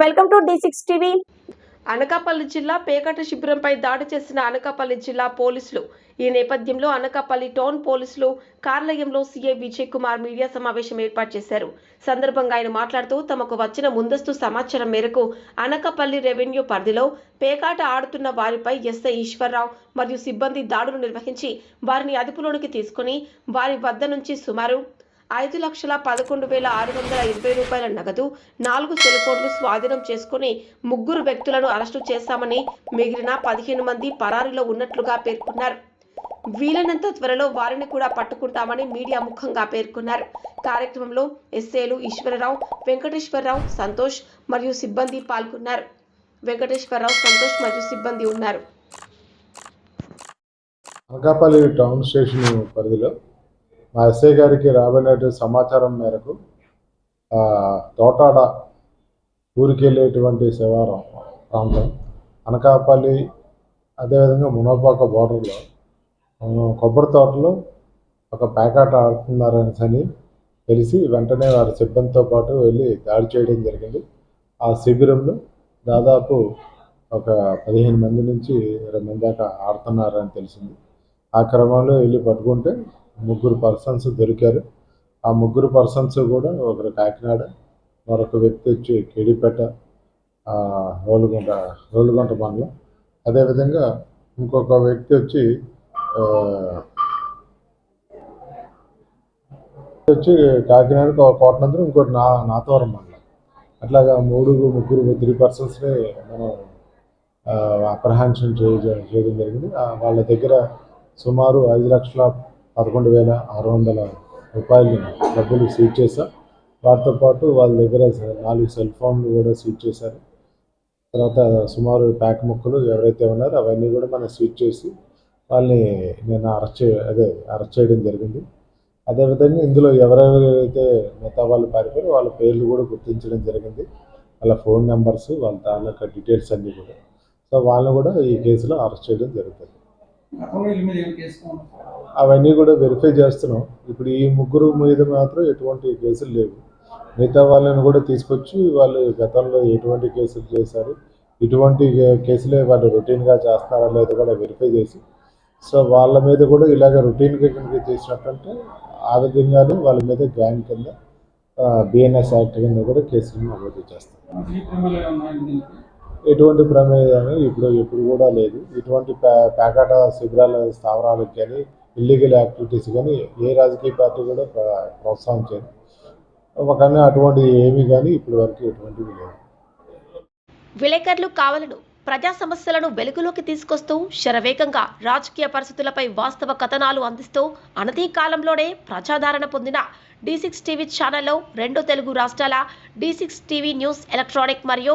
Welcome to D six TV. Anakapalli జిల్లా పేకట శిబిరంపై దాడి చేసిన అనకాపల్లి జిల్లా పోలీసులు. ఈ నేపథ్యంలో అనకాపల్లి టౌన్ పోలీసులు కార్యాలయంలో సీఐ విజయ్ కుమార్ మీడియా సమావేశం ఏర్పాటు చేశారు. సందర్భంగా ఆయన మాట్లాడుతూ తమకు వచ్చిన ముందస్తు సమాచారం మేరకు అనకాపల్లి రెవెన్యూ పరిధిలో పేకాట ఆడుతున్న వారిపై ఎస్ఐ ఈశ్వరరావు మరియు సిబ్బంది దాడులు నిర్వహించి వారిని అదుపులోనికి తీసుకుని వారి వద్ద నుంచి సుమారు ఐదు లక్షల పదకొండు వేల ఆరు వందల ఇరవై రూపాయల నగదు నాలుగు సెల్ ఫోన్లు స్వాధీనం చేసుకుని ముగ్గురు వ్యక్తులను అరెస్టు చేశామని మిగిలిన పదిహేను మంది పరారీలో ఉన్నట్లుగా పేర్కొన్నారు. వీలైనంత త్వరలో వారిని కూడా పట్టుకుంటామని మీడియా ముఖంగా పేర్కొన్నారు. కార్యక్రమంలో ఎస్ఏలు ఈశ్వరరావు వెంకటేశ్వరరావు సంతోష్ మరియు సిబ్బంది పాల్గొన్నారు. వెంకటేశ్వరరావు సంతోష్ మరియు సిబ్బంది ఉన్నారు. అనకాపల్లి టౌన్ స్టేషన్ పరిధిలో మా ఎస్ఐ గారికి రాబోయేటువంటి సమాచారం మేరకు తోటాడ ఊరికి వెళ్ళేటువంటి శివారం ప్రాంతం అనకాపల్లి అదేవిధంగా మునపాక బోర్డర్లో కొబ్బరి తోటలో ఒక ప్యాకెట్ ఆడుతున్నారని అని తెలిసి వెంటనే వారి సిబ్బందితో పాటు వెళ్ళి దాడి చేయడం జరిగింది. ఆ శిబిరంలో దాదాపు ఒక పదిహేను మంది నుంచి ఇరవై మంది దాకా ఆడుతున్నారని తెలిసింది. ఆ క్రమంలో వెళ్ళి పట్టుకుంటే ముగ్గురు పర్సన్స్ దొరికారు. ఆ ముగ్గురు పర్సన్స్ కూడా ఒకరు కాకినాడ మరొక వ్యక్తి వచ్చి కేడిపేట రోలుగుంట రోలుగుంట మండలం. అదేవిధంగా ఇంకొక వ్యక్తి వచ్చి వచ్చి కాకినాడ కో- కోటనందరం ఇంకోటి నా నాతవరం మండలం. అట్లాగా మూడు ముగ్గురు త్రీ పర్సన్స్ని మనం అప్రహాన్షన్ చేయడం జరిగింది. వాళ్ళ దగ్గర సుమారు ఐదు లక్షల పదకొండు వేల ఆరు వందల రూపాయలు డబ్బులు సీజ్ చేశాం. వాటితో పాటు వాళ్ళ దగ్గర నాలుగు సెల్ ఫోన్లు కూడా సీజ్ చేశారు. తర్వాత సుమారు ప్యాక్ ముక్కలు ఎవరైతే ఉన్నారో అవన్నీ కూడా మనం సీజ్ చేసి వాళ్ళని నేను అరెస్ట్ చే అదే అరెస్ట్ చేయడం జరిగింది. అదేవిధంగా ఇందులో ఎవరెవరైతే మిగతా వాళ్ళు పారిపోయారో వాళ్ళ పేర్లు కూడా గుర్తించడం జరిగింది. వాళ్ళ ఫోన్ నెంబర్స్ వాళ్ళ తాలూకా డీటెయిల్స్ అన్నీ కూడా. సో వాళ్ళని కూడా ఈ కేసులో అరెస్ట్ చేయడం జరుగుతుంది. అవన్నీ కూడా వెరిఫై చేస్తున్నాం. ఇప్పుడు ఈ ముగ్గురు మీద మాత్రం ఎటువంటి కేసులు లేవు. మిగతా వాళ్ళని కూడా తీసుకొచ్చి వాళ్ళు గతంలో ఎటువంటి కేసులు చేశారు ఇటువంటి కేసులే వాళ్ళు రొటీన్గా చేస్తున్నారా లేదో కూడా వెరిఫై చేసి సో వాళ్ళ మీద కూడా ఇలాగ రొటీన్గా కనుక చేసినట్టంటే ఆ విధంగానే వాళ్ళ మీద గ్యాంగ్ కింద బిఎన్ఎస్ యాక్ట్ కింద కూడా కేసులు నమోదు చేస్తాం. ఎటువంటి ప్రమేయాలు ఇప్పుడు ఇప్పుడు కూడా లేదు. ఇటువంటి ప్యా- శిబిరాల స్థావరాలకు కానీ ఇల్లీగల్ యాక్టివిటీస్ కానీ ఏ రాజకీయ పార్టీ కూడా ప్ర- ప్రోత్సహించదు కానీ అటువంటి ఏమీ కానీ ఇప్పటి వరకు ఎటువంటివి లేవు విలేకరులు కావలను ప్రజా సమస్యలను వెలుగులోకి తీసుకొస్తూ శరవేగంగా రాజకీయ పరిస్థితులపై వాస్తవ కథనాలు అందిస్తూ అనతి కాలంలోనే ప్రజాదరణ పొందిన డి సిక్స్ టీవీ ఛానల్లో రెండు తెలుగు రాష్ట్రాల D six TV news electronic మరియు